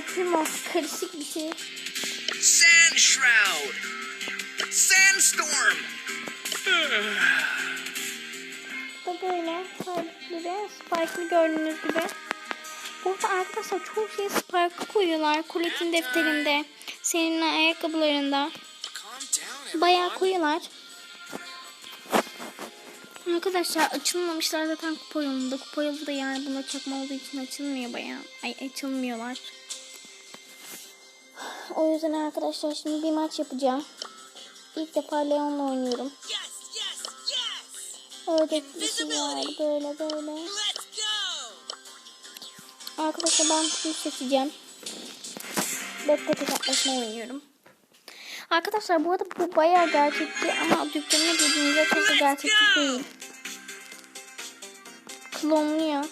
O. Karışık bir şey. Sand shroud. Sandstorm. Bu böyle Spike'lı Spike'lı gördüğünüz gibi. Burada arkadaşlar çoğu şey Spike'lı koyuyorlar. Colette'in defterinde. Senin ayakkabılarında. Bayağı koyuyorlar. Arkadaşlar açılmamışlar zaten kupa yolunda. Kupa yolu da yani buna çakma olduğu için açılmıyor bayağı. Ay açılmıyorlar. O yüzden arkadaşlar şimdi bir maç yapacağım. İlk defa Leon'la oynuyorum. Ördek şey var böyle böyle. Arkadaşlar ben kutuyu seçeceğim. Bekle hesaplaşma oynuyorum. Arkadaşlar bu arada bu bayağı gerçekçi ama dükkanına girdiğinizde çok da gerçekçi değil. Klonluyor.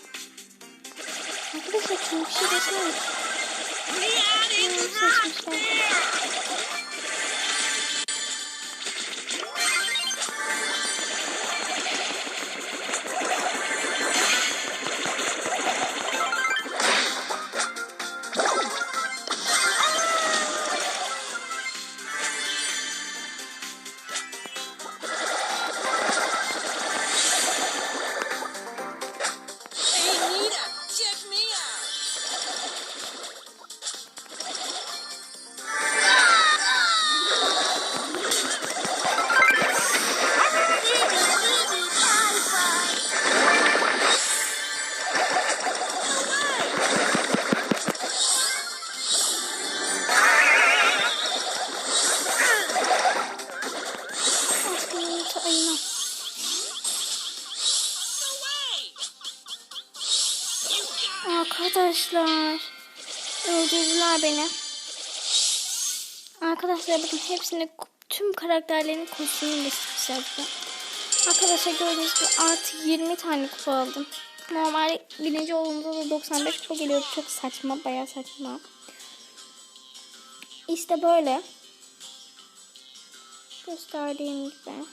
Arkadaşlar şimdi bir şey desene. 是是是。Arkadaşlar. Öldürdüler beni. Arkadaşlar bakın hepsini tüm karakterlerin kostümünü burada. Arkadaşlar gördüğünüz gibi artı 20 tane kupa aldım. Normal birinci olduğumda da 95 kupa geliyordu. Çok saçma. Bayağı saçma. İşte böyle. Gösterdiğim gibi.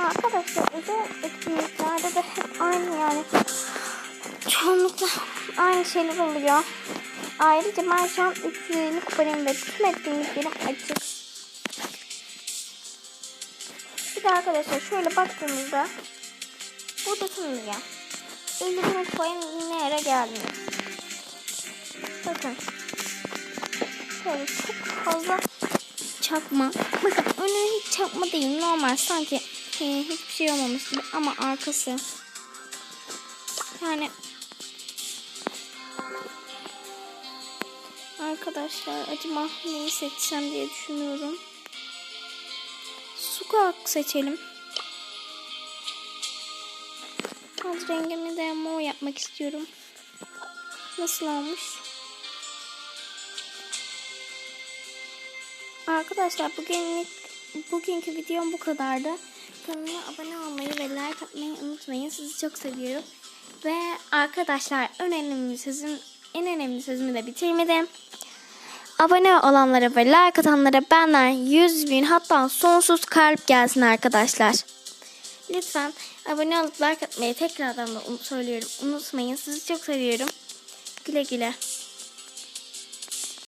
Arkadaşlar özel etkinliklerde de hep aynı yani. Çoğunlukla aynı şeyler oluyor. Ayrıca ben şu an 350 kupayım ve tüm etkinliklerim açık. Bir de arkadaşlar şöyle baktığımızda burada sunuyor. 50 bin kupaya ne yere gelmiyor. Bakın. Şöyle çok fazla çakma. Bakın önü hiç çakma değil. Normal sanki e, hiçbir şey olmamış gibi ama arkası. Yani arkadaşlar acaba neyi seçsem diye düşünüyorum. Sukak seçelim. Alt rengimi de mor yapmak istiyorum. Nasıl olmuş? Arkadaşlar bugünlük bugünkü videom bu kadardı. Kanalıma abone olmayı ve like atmayı unutmayın. Sizi çok seviyorum. Ve arkadaşlar en önemli sözüm en önemli sözümü de bitirmedim. Abone olanlara ve like atanlara benden 100 bin hatta sonsuz kalp gelsin arkadaşlar. Lütfen abone olup like atmayı tekrardan da söylüyorum. Unutmayın. Sizi çok seviyorum. Güle güle.